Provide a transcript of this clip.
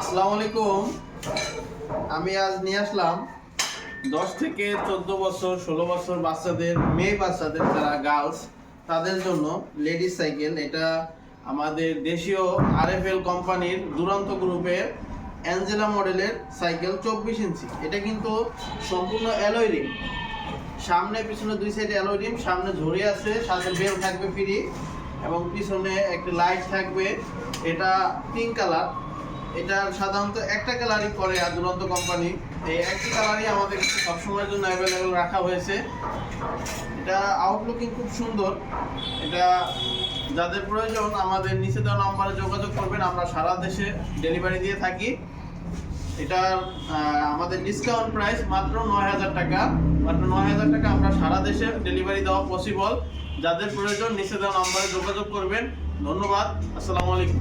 আসসালামু আমি আজ নিয়ে আসলাম দশ থেকে চোদ্দ বছর, ষোলো বছর বাচ্চাদের, মেয়ে বাচ্চাদের যারা গার্লস তাদের জন্য লেডিস সাইকেল এটা আমাদের দেশীয় আরএফএল কোম্পানির দুরন্ত গ্রুপের অ্যাঞ্জেলা মডেলের সাইকেল চব্বিশ ইঞ্চি। এটা কিন্তু সম্পূর্ণ অ্যালয় রিম সামনে, পিছনে দুই সাইডে অ্যালয় রিম সামনে ঝুড়ি আছে, সাথে বেল থাকবে ফ্রি এবং পিছনে একটা লাইট থাকবে। এটা পিঙ্ক কালার এটা সাধারণত একটা কালারই করে আর দুরন্ত কোম্পানি এই একই কালারই আমাদের সবসময়ের জন্য অ্যাভেলেবেল রাখা হয়েছে। এটা আউটলুকিং খুব সুন্দর। এটা যাদের প্রয়োজন আমাদের নিচে দেওয়া নম্বরে যোগাযোগ করবেন। আমরা সারা দেশে ডেলিভারি দিয়ে থাকি। এটার আমাদের ডিসকাউন্ট প্রাইস মাত্র নয় হাজার টাকা। মাত্র নয় হাজার টাকা আমরা সারা দেশে ডেলিভারি দেওয়া পসিবল যাদের প্রয়োজন, নিচে দেওয়া নম্বরে যোগাযোগ করবেন। ধন্যবাদ। আসসালামু আলাইকুম।